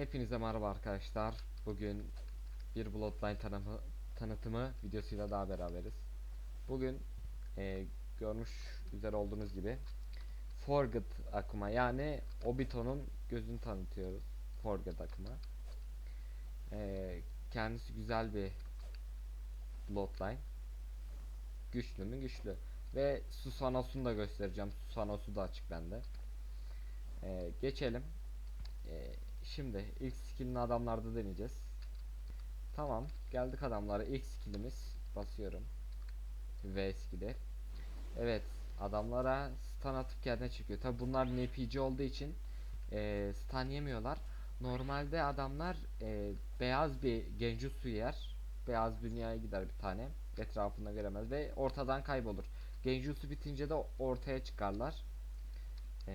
Hepinize merhaba arkadaşlar. Bugün bir Bloodline tanımı, tanıtımı videosuyla daha beraberiz. Bugün e, görmüş üzere olduğunuz gibi Forget akıma yani Obito'nun gözünü tanıtıyoruz. Forget akıma. E, kendisi güzel bir Bloodline. Güçlü mü güçlü. Ve Susanos'unu da göstereceğim. Susanos'u da açık bende. E, geçelim. E, Şimdi ilk skillini adamlarda deneyeceğiz. Tamam geldik adamlara ilk skillimiz basıyorum. V skilli. Evet adamlara stun atıp kendine çekiyor. Tabi bunlar NPC olduğu için e, stun yemiyorlar. Normalde adamlar e, beyaz bir genjutsu yer. Beyaz dünyaya gider bir tane. Etrafında göremez ve ortadan kaybolur. Genjutsu bitince de ortaya çıkarlar. E,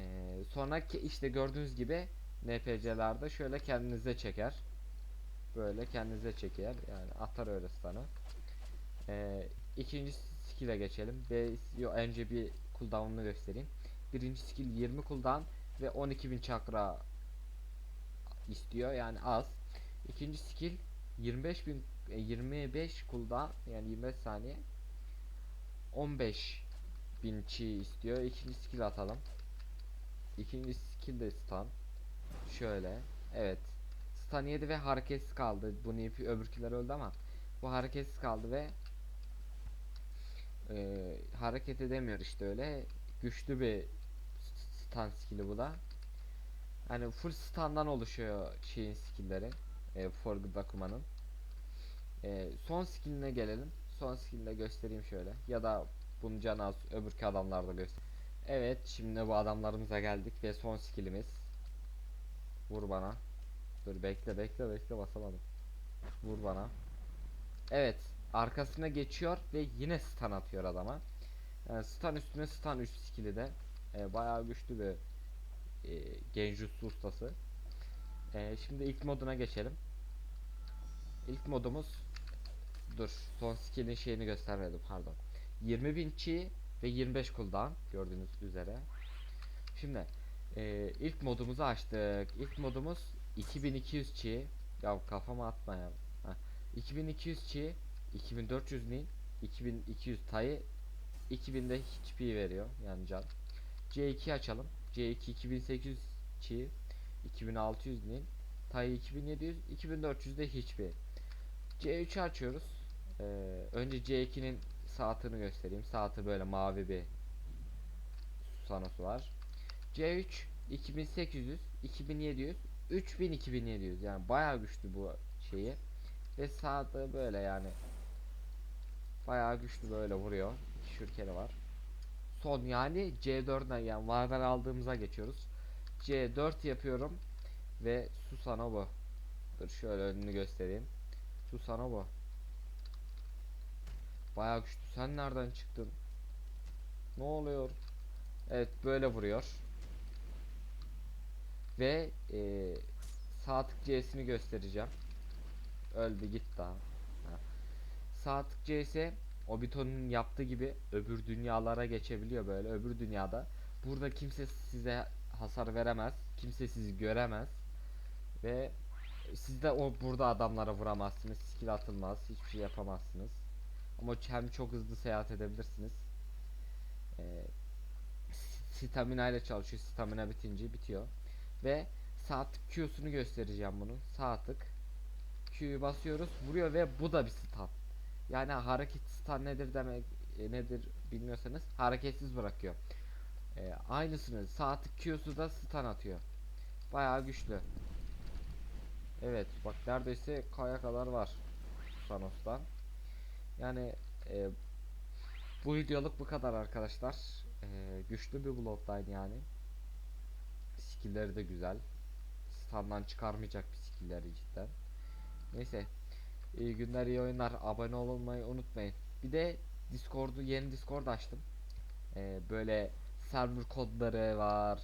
sonraki işte gördüğünüz gibi NPC'lerde şöyle kendinize çeker. Böyle kendinize çeker. Yani atar öyle stun'ı. Ee, ikinci skill'e geçelim. Ve yo, önce bir cooldown'unu göstereyim. Birinci skill 20 cooldown ve 12.000 çakra istiyor. Yani az. İkinci skill 25.000 e, 25 cooldown yani 25 saniye 15 bin chi istiyor. İkinci skill atalım. İkinci skill de stun. Şöyle. Evet. Stun yedi ve hareketsiz kaldı. Bunu ipi öbürküler öldü ama bu hareketsiz kaldı ve e, hareket edemiyor işte öyle. Güçlü bir stun skill'i bu da. Yani full stun'dan oluşuyor şeyin skill'leri. E, Forged Akuman'ın. E, son skill'ine gelelim. Son skill'ine göstereyim şöyle. Ya da bunu can az öbürkü adamlarda göster. Evet şimdi bu adamlarımıza geldik ve son skill'imiz. Vur bana. Dur bekle bekle bekle basamadım. Vur bana. Evet. Arkasına geçiyor ve yine stun atıyor adama. Yani stun üstüne stun 3 skill'i de. E, bayağı güçlü bir e, genjutsu ustası. E, şimdi ilk moduna geçelim. İlk modumuz Dur son skill'in şeyini göstermedim pardon. 20.000 chi ve 25 cooldown gördüğünüz üzere. Şimdi ee, ilk modumuzu açtık. İlk modumuz 2200 çi. Ya kafama atma ya. Heh. 2200 çi, 2400 nin, 2200 tayı, 2000'de HP veriyor yani can. C2 açalım. C2 2800 çi, 2600 nin, tayı 2700, 2400 de HP. C3 açıyoruz. Ee, önce C2'nin saatini göstereyim. Saati böyle mavi bir Susanos'u var. C3 2800, 2700, 3000, 2700 yani bayağı güçlü bu şeyi. Ve sağda böyle yani bayağı güçlü böyle vuruyor. İki şürkeli var. Son yani C4'den yani vardan aldığımıza geçiyoruz. C4 yapıyorum ve Susano. Dur şöyle önünü göstereyim. Susano. Bayağı güçlü. Sen nereden çıktın? Ne oluyor? Evet böyle vuruyor. Ve e, sağ tık C'sini göstereceğim. Öldü git daha. Ha. Sağ tık C'si Obito'nun yaptığı gibi öbür dünyalara geçebiliyor böyle öbür dünyada. Burada kimse size hasar veremez. Kimse sizi göremez. Ve siz de o burada adamlara vuramazsınız. Skill atılmaz. Hiçbir şey yapamazsınız. Ama hem çok hızlı seyahat edebilirsiniz. Ee, stamina ile çalışıyor. Stamina bitince bitiyor. Ve sağ tık Q'sunu göstereceğim bunun. Sağ tık. Q'yu basıyoruz. Vuruyor ve bu da bir stun. Yani hareket stun nedir demek e, nedir bilmiyorsanız hareketsiz bırakıyor. E, aynısını sağ tık Q'su da stun atıyor. Bayağı güçlü. Evet bak neredeyse kaya kadar var Thanos'tan. Yani e, bu videoluk bu kadar arkadaşlar. E, güçlü bir Bloodline yani. Skill'leri de güzel. Standdan çıkarmayacak bir skill'leri cidden. Neyse. İyi günler, iyi oyunlar. Abone olmayı unutmayın. Bir de Discord'u yeni Discord açtım. Ee, böyle server kodları var.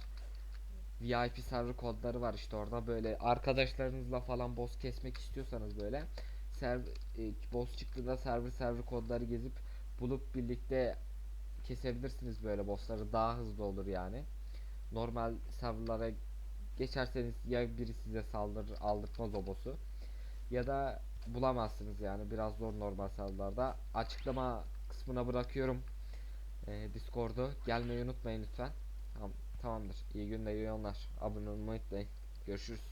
VIP server kodları var işte orada böyle arkadaşlarınızla falan boss kesmek istiyorsanız böyle server e, boss çıktığında server server kodları gezip bulup birlikte kesebilirsiniz böyle bossları daha hızlı olur yani normal serverlara geçerseniz ya biri size saldırır aldırtmaz o boss'u ya da bulamazsınız yani biraz zor normal serverlarda. Açıklama kısmına bırakıyorum e, Discord'u. Gelmeyi unutmayın lütfen. Tamam, tamamdır. İyi günler, iyi yollar. Abone olmayı unutmayın. Görüşürüz.